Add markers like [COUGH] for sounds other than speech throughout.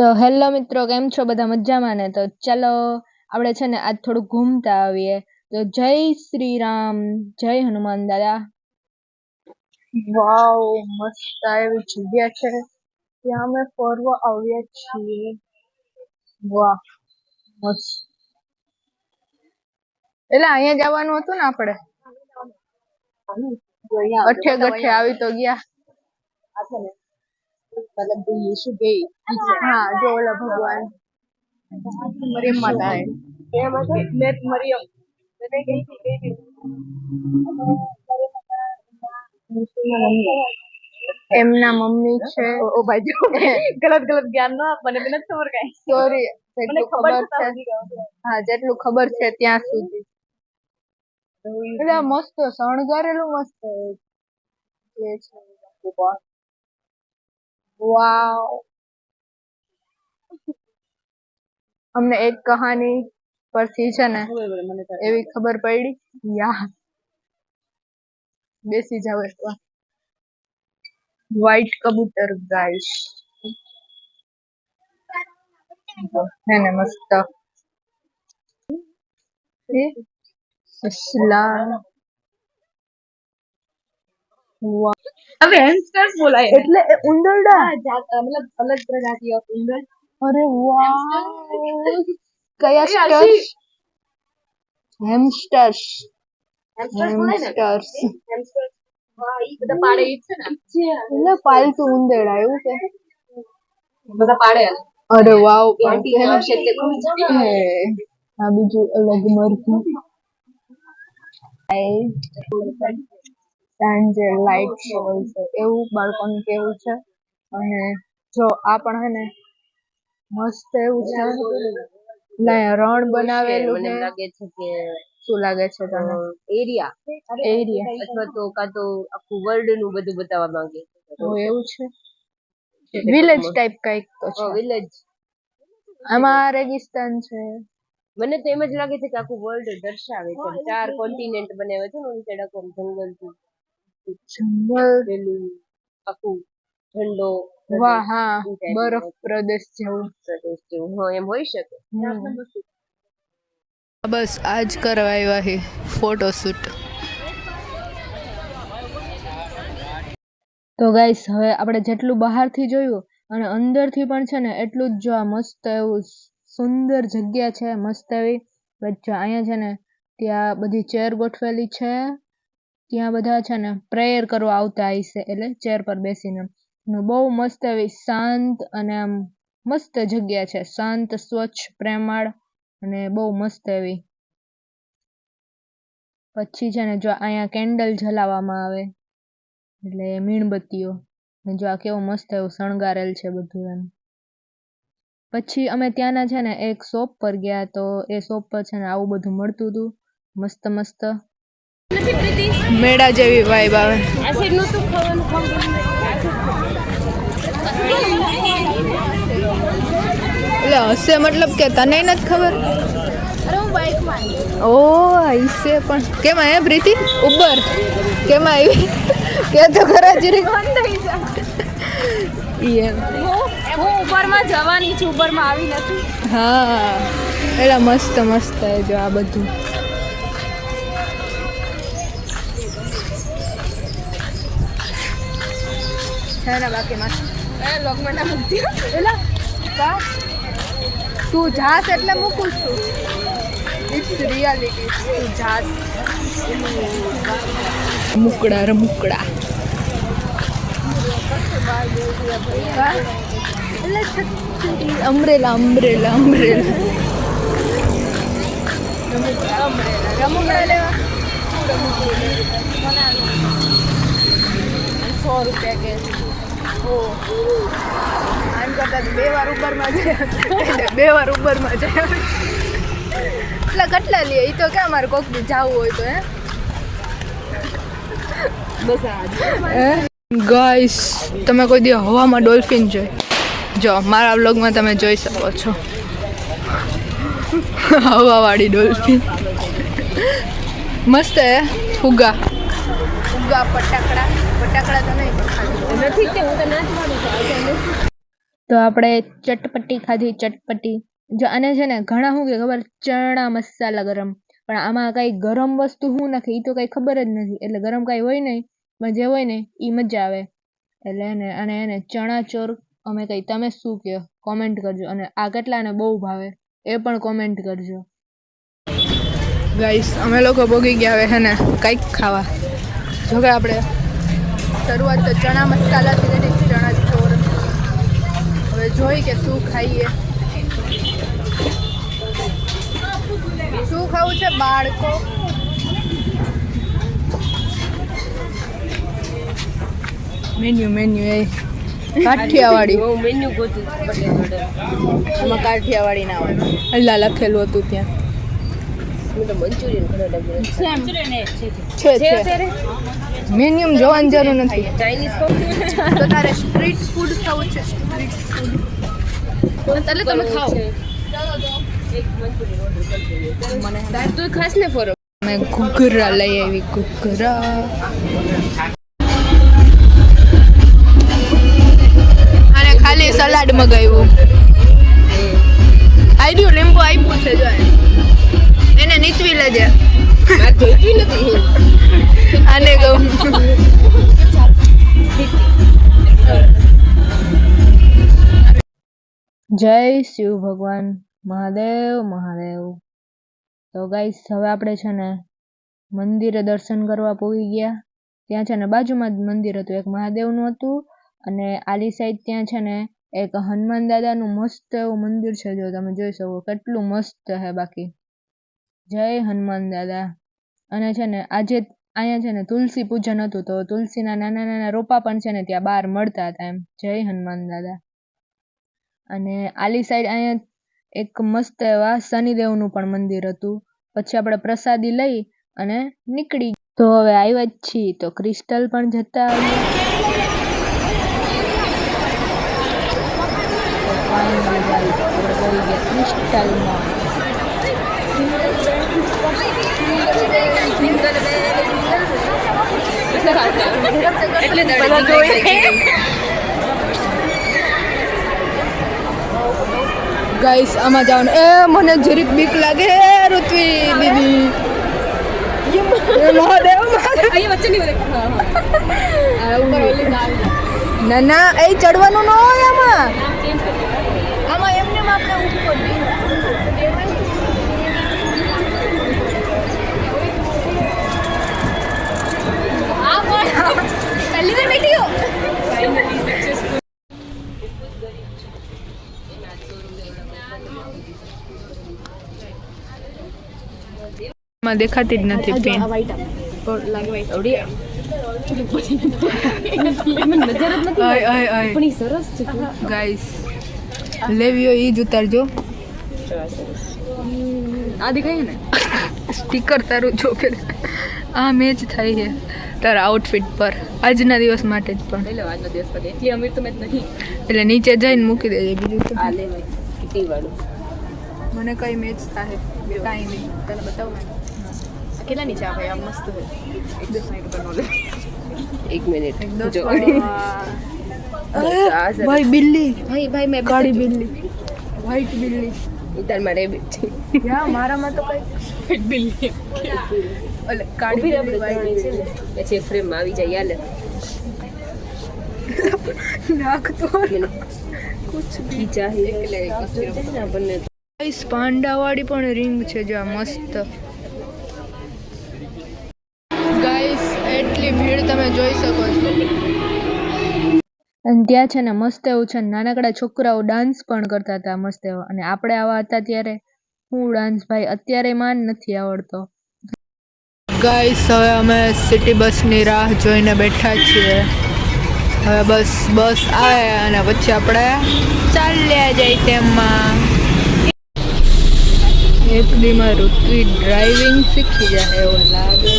તો હેલો મિત્રો કેમ છો? બધા મજામાં ને? તો ચાલો આપણે છે ને આજ થોડું ઘૂમતા આવીએ. તો જય શ્રી રામ જય હનુમાન દાદા. વાવ મસ્ત એવી જગ્યા છે. ત્યાં અમે ફરવા આવ્યા છીએ. વાહ મસ્ત. એટલે અહીંયા જવાનું હતું ને આપણે? અઠે ગઠે આવી તો ગયા. હા જો ઓલા ભગવાન મરિયમ માતા હે મરિયમ એમના મમ્મી છે ઓ ભાઈ ગલત ગલત જ્ઞાન ન મને મને ખબર કઈ સોરી જેટલું ખબર છે હા જેટલું ખબર છે ત્યાં સુધી। એટલે મસ્ત શણગારેલું મસ્ત જે છે. વાવ અમને એક કહાની પરથી છે ને એવી ખબર પડી? યા. બેસી જાવ એકવાર વ્હાઈટ કબૂતર ગાઈસ હે ને મસ્ત. સસલા વાહ હવે હેમસ્ટર્સ બોલાય. એટલે એ ઉંદરડા મતલબ અલગ પ્રજાતિ ઓફ ઉંદર. અરે વાહ! [LAUGHS] કયા સ્ટર્સ હેમસ્ટર્સ હેમસ્ટર્સ બોલાય ને? હેમસ્ટર્સ હેમસ્ટર્સ હા ઈ બધા પાડે છે ને? એટલે પાલતુ ઉંદરડા એવું છે બધા પાડે અરે વાવ આ બીજું અલગ મરઘું. શો હોય છે એવું બાળકોનું કેવું છે. અને જો આ પણ હે ને મસ્ત એવું છે. રણ બનાવેલું મને લાગે છે કે શું લાગે છે તને? એરિયા. એરિયા. અથવા તો કા તો આખું વર્લ્ડનું બધું બતાવવા માંગે. ઓ એવું છે? વિલેજ ટાઈપ કંઈક તો છે. વિલેજ આમાં રેગિસ્તાન છે. મને તો એમ જ લાગે છે કે આખું વર્લ્ડ દર્શાવે છે. ચાર કોન્ટિનેન્ટ બનાવે છે ને ઓલી સાઈડ આખું જંગલ જંગલ પેલું આખું ઠંડો વાહ હા બરફ પ્રદેશ જેવું. પ્રદેશ જેવું હા એમ હોઈ શકે? બસ આજ કરવા આવ્યા છે ફોટોશૂટ તો ગાઈસ હવે આપણે જેટલું બહારથી જોયું અને અંદરથી પણ છે ને એટલું જ જો આ મસ્ત એવું સુંદર જગ્યા છે મસ્ત એવી. વચ્ચે અહીંયા છે ને ત્યાં બધી ચેર ગોઠવેલી છે. ત્યાં બધા છે ને પ્રેયર કરવા આવતા હશે એટલે ચેર પર બેસીને. બહુ મસ્ત એવી શાંત અને આમ મસ્ત જગ્યા છે, શાંત, સ્વચ્છ, પ્રેમાળ અને બહુ મસ્ત એવી. પછી છે ને જો અહીંયા કેન્ડલ જલાવવામાં આવે, એટલે મીણબત્તીઓ, ને જો આ કેવું મસ્ત એવું શણગારેલ છે બધું એમ. પછી અમે ત્યાંના છે ને એક શોપ પર ગયા તો એ શોપ પર છે ને આવું બધું મળતું હતું, મસ્ત મસ્ત. મેળા જેવી વાઇબ આવે. એટલે હશે મતલબ કે તને નથી ખબર? ઓ હશે પણ. કેમાં હે પ્રીતિ? ઉબર કેમાં આવી? કે તો ખરા જરી ઈ એમ. હું ઉપરમાં જવાની છું ઉપરમાં આવી નથી. હા. એટલે મસ્ત મસ્ત જો આ બધું. ને બાકી લોકમાં ના મૂકતી એલા કા તું જાસ એટલે મૂકું છું. ઇટ્સ રિયાલિટી તું જાસ મુકડા રમુકડા અમરેલા અમરેલા અમરેલા. રમુકડા લેવા સો રૂપિયા કે આન કરતા બે વાર ઉબરમાં છે. બે વાર ઉબરમાં છે. એટલે કેટલા લે એ તો ક્યાં મારે કોક બી જવું હોય તો હે? ગાઈસ તમે કોઈ દી હવામાં ડોલ્ફિન જોઈ? જો મારા વ્લોગમાં તમે જોઈ શકો છો. હવાવાળી ડોલ્ફિન. મસ્ત હે? ફુગા. ફુગા પણ ખાલી નથી કે હું તો તો આપણે ચટપટી ખાધી ચટપટી. જો આને છે ને ઘણા શું કે ખબર ચણા મસાલા ગરમ. પણ આમાં કઈ ગરમ વસ્તુ શું નાખે એ તો કઈ ખબર જ નથી. એટલે ગરમ કઈ હોય નહીં પણ જે હોય ને એ મજા આવે. એટલે એને અને એને ચણા ચોર અમે કઈ તમે શું કહો? કોમેન્ટ કરજો. અને આ કેટલાને બહુ ભાવે એ પણ કોમેન્ટ કરજો. ગાઈસ અમે લોકો ભોગી ગયા હવે હે ને કંઈક ખાવા. જો કે આપણે શરૂઆત તો ચણા મસાલાથી લઈને ચણા ચોર હવે જોઈ કે શું ખાઈએ. શું ખાવું છે? બાળકો. મેન્યુ મેન્યુ એ. કાઠિયાવાડી. મેન્યુ ગોતું એમાં કાઠિયાવાડી ના હોય. અલ્લા લખેલું હતું ત્યાં. હું મંચુરિયન ઘણા છે છે. મેન્યુ જોવાની જરૂર નથી. ચાઇનીઝ ખાવું તો તારે સ્ટ્રીટ ફૂડ ખાવું છે? સ્ટ્રીટ ફૂડ એટલે તમે ખાઓ. મને તાર તું ખાસ ને ફરો. મેં ઘૂઘરા લઈ આવી ઘૂઘરા. અને ખાલી સલાડ મગાવ્યું. આઈડિયું લીંબુ આપ્યું છે જો એને લેજે. નથી. આને કહું. જય શિવ ભગવાન. મહાદેવ મહાદેવ. તો ગાઈસ હવે આપણે છે ને મંદિરે દર્શન કરવા પહોંચી ગયા. ત્યાં છે ને બાજુમાં જ મંદિર હતું. એક મહાદેવનું હતું અને આલી સાઈડ ત્યાં છે ને એક હનુમાન દાદાનું મસ્ત એવું મંદિર છે. જો તમે જોઈ શકો કેટલું મસ્ત છે બાકી. જય હનુમાન દાદા. અને છે ને, આજે અહીંયા છે ને તુલસી પૂજન હતું તો તુલસીના નાના નાના રોપા પણ છે ને ત્યાં બહાર મળતા હતા એમ. જય હનુમાન દાદા. અને આલી સાઈડ અહીંયા એક મસ્ત એવા શનિદેવનું પણ મંદિર હતું. પછી આપણે પ્રસાદી લઈ અને નીકળી તો હવે આવ્યા જ છીએ. તો ક્રિસ્ટલ પણ જતા ગયા ક્રિસ્ટલમાં. એટલે ગાઈસ આમાં જવાનું. એ મને જરીક બીક લાગે. ઋત્વી દીદી. મહાદેવ. ના ના એ ચડવાનું ન હોય આમાં. આમાં એમને આપણે ઉપર પહેલી વાર બેઠી હો માં દેખાતી જ નથી પેન ગાઈસ લેવીઓ ઈ જ ઉતારજો આ દેખાય ને સ્ટીકર તારું જો કે આ મેચ થાય છે તારા આઉટફિટ પર. આજના દિવસ માટે જ પણ. એટલે આજના દિવસ પર એટલી અમીર તો મેં નથી એટલે નીચે જઈને મૂકી દેજે બીજું તો. આ લે કિટી વાળું. મને કઈ મેચ થાય. કાંઈ નહીં. તને બતાવું કેટલા નીચે આ ભાઈ આમ મસ્ત છે પર એક મિનિટ દસ જો. ભાઈ બિલ્લી. ભાઈ ભાઈ મેં કાળી બિલ્લી. વ્હાઈટ બિલ્લી. ઉતારમાં રેબિટ છે યા મારામાં તો કઈ બિલ્લી. [LAUGHS] ઓલે કાળી ઊભી રહે બિલ્લી આપણે ત્રણેય છે પછી એક ફ્રેમમાં આવી જાય યાલે નાક તો કુછ ભી ચાહીએ એટલે ગાઈસ પાંડાવાળી પણ રિંગ છે જો આ મસ્ત. ગાઈસ એટલી ભીડ તમે જોઈ શકો છો. અને ત્યાં છે ને મસ્ત એવું છે ને નાનકડા છોકરાઓ ડાન્સ પણ કરતા હતા મસ્ત એવો. અને આપણે આવા હતા ત્યારે હું ડાન્સ ભાઈ અત્યારે માન નથી આવડતો. ગાઈસ, હવે અમે સિટી બસની રાહ જોઈને બેઠા છીએ. હવે બસ બસ આવે અને પછી આપણે ચાલ્યા જાય તેમાં. એક દીમાં ઋત્વી ડ્રાઇવિંગ શીખી જાય એવું લાગે.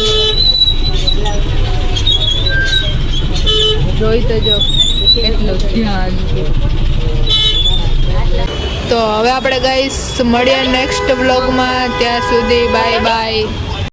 જોઈ તો જો, કેટલું ધ્યાન તો હવે આપણે ગાઈસ, મળીએ નેક્સ્ટ બ્લોગમાં ત્યાં સુધી બાય બાય